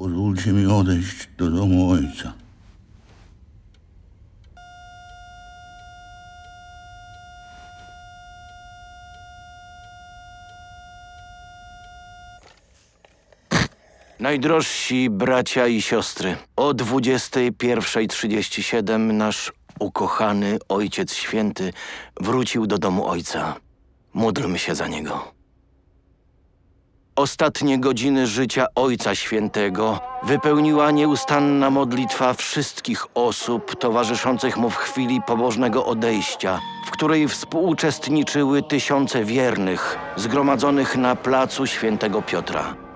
Pozwólcie mi odejść do domu ojca. Najdrożsi bracia i siostry, o 21.37 nasz ukochany Ojciec Święty wrócił do domu Ojca. Módlmy się za niego. Ostatnie godziny życia Ojca Świętego wypełniła nieustanna modlitwa wszystkich osób towarzyszących mu w chwili pobożnego odejścia, w której współuczestniczyły tysiące wiernych zgromadzonych na placu Świętego Piotra.